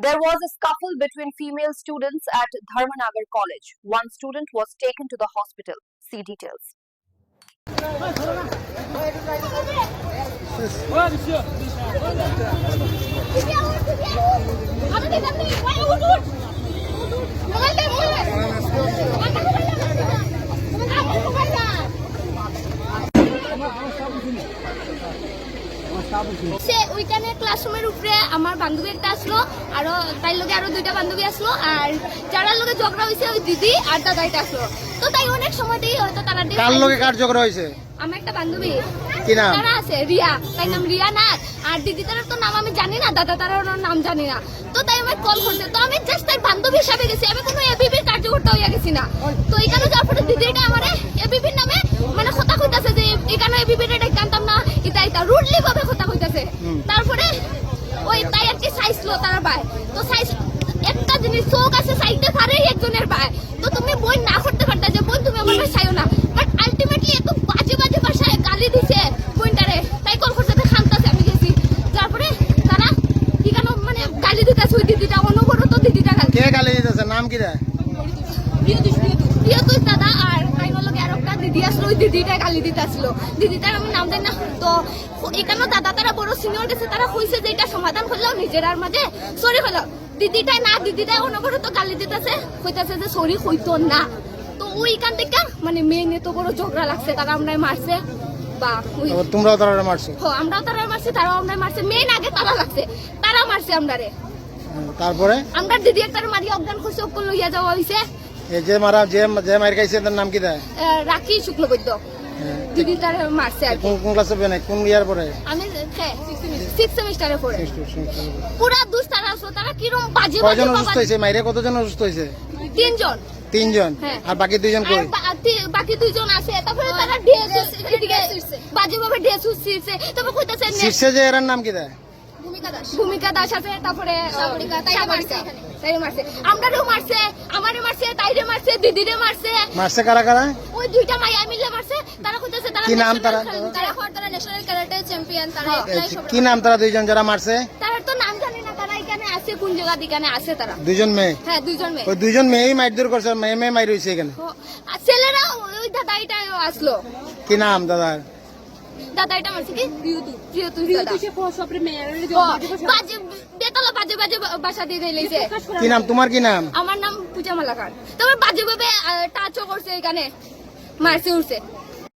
There was a scuffle between female students at Dharmanagar College. One student was taken to the hospital. See details. সে ওইখানে ক্লাসরুমের উপরে আমার বান্ধবী একটা আসলো আর তাই লগে আরও দুইটা বান্ধবী আসলো আর যারা লগে ঝগড়া হয়েছে ওই দিদি আর দাদা এটা আসলো। তো তাই অনেক সময়তেই হয়তো তারা কার লগে কার ঝগড়া হয়েছে আমার একটা বান্ধবী। কি নাম? তারা আছে রিয়া। তাই নাম রিয়া নাথ। আর দিদি তার তো নাম আমি জানি না দাদা তার নাম জানি না। তো তাই আমার কল করছে। তো আমি জাস্ট তার বান্ধবী হিসাবে গেছি। আমি কোনো এবিবির কার্যকর্তা হইয়া গেছি না। তো এখানে যাওয়ার পরে দিদিটা আমার এবিবির নামে মানে কথা কইতাছে যে এখানে এবিবির এটা জানতাম না এটা এটা রুডলি ভাবে তারপরে ওই তাই আর কি সাইজলো তারা পায় তো সাইজ একটা জিনিস চোখ আছে সাইডে পারে একজনের পায় তো তুমি বই না করতে পারতা যে বোন তুমি আমার ভাই চাইও না। বাট আলটিমেটলি এত বাজে বাজে ভাষায় গালি দিছে বোনটারে তাই কল করতে খামতাছে আমি গেছি। তারপরে তারা কি কেন মানে গালি দিতেছে ওই দিদিটা অনবরত দিদিটা গালি কে গালি দিতেছে? নাম কি দেয় প্রিয় তুই দাদা আর আইনের লগে আর একটা দিদি আসলো ওই দিদিটা গালি দিতে আসলো দিদিটার আমি নাম দেয় না। তো এখানে দাদা তারা বড় সিনিয়র গেছে তারা কইছে যে এটা সমাধান করলাম নিজের আর মাঝে। সরি হলো দিদিটাই না দিদিটাই অনবরত গালি দিতেছে কইতাছে যে সরি হইতো না। তো ওইখান থেকে মানে মেয়ে তো বড় ঝগড়া লাগছে তারা আমরা মারছে। বা তোমরাও তারা মারছো? হো, আমরাও তারা মারছি তারাও আমরা মারছে। মেন আগে তারা লাগছে তারা মারছে আমরারে। হুম, তারপরে? আমরা দিদি একটা মারি অজ্ঞান খুশি অক্কল লইয়া যাওয়া হয়েছে এই যে মারা যে যে মার খাইছে তার নাম কি দেয় রাখি শুক্লবৈদ্য। তার মারছে আর কোন কোন ক্লাসে বেনে কোন ইয়ার পরে আমি সিক্স সেমিস্টারে পড়ে। পুরা দুষ তারা আসলো তারা কিরম বাজে বাজে কয়জন অসুস্থ হয়েছে? মাইরে কতজন অসুস্থ হয়েছে? তিনজন। তিনজন? হ্যাঁ। আর বাকি দুইজন কই? বাকি দুইজন আছে। তারপরে তারা ড্রেস বাজে ভাবে ড্রেস কইতাছে শীর্ষে যে এর নাম কি দেয় ভূমিকা দাস। আছে তারপরে আমরাও মারছে আমারে মারছে তাইরে মারছে দিদিরে মারছে। মারছে কারা কারা? ওই দুইটা মাইয়া মিলে কি নাম তারা? সব- কি নাম তারা দুইজন যারা মারছে? তারা তো নাম জানি না তারা এখানে আছে কোন জায়গা এখানে আছে তারা? দুইজন মেয়ে? হ্যাঁ দুইজন মেয়ে। ওই দুইজন মেয়েই মারধর করছে মেয়ে মেয়ে মারি হয়েছে এখানে। আর ছেলেরা ওই দাদা এটা আসলো। কি নাম দাদার? দাদা এটা মারছে কি? প্রিয়তু প্রিয়তু দাদা। বাজে বেতলা বাজে বাজে বাসা দিয়ে দিয়েছে কি নাম? তোমার কি নাম? আমার নাম পূজা মালাকার। তারপর বাজে ভাবে টাচও করছে এখানে। মারছে উঠছে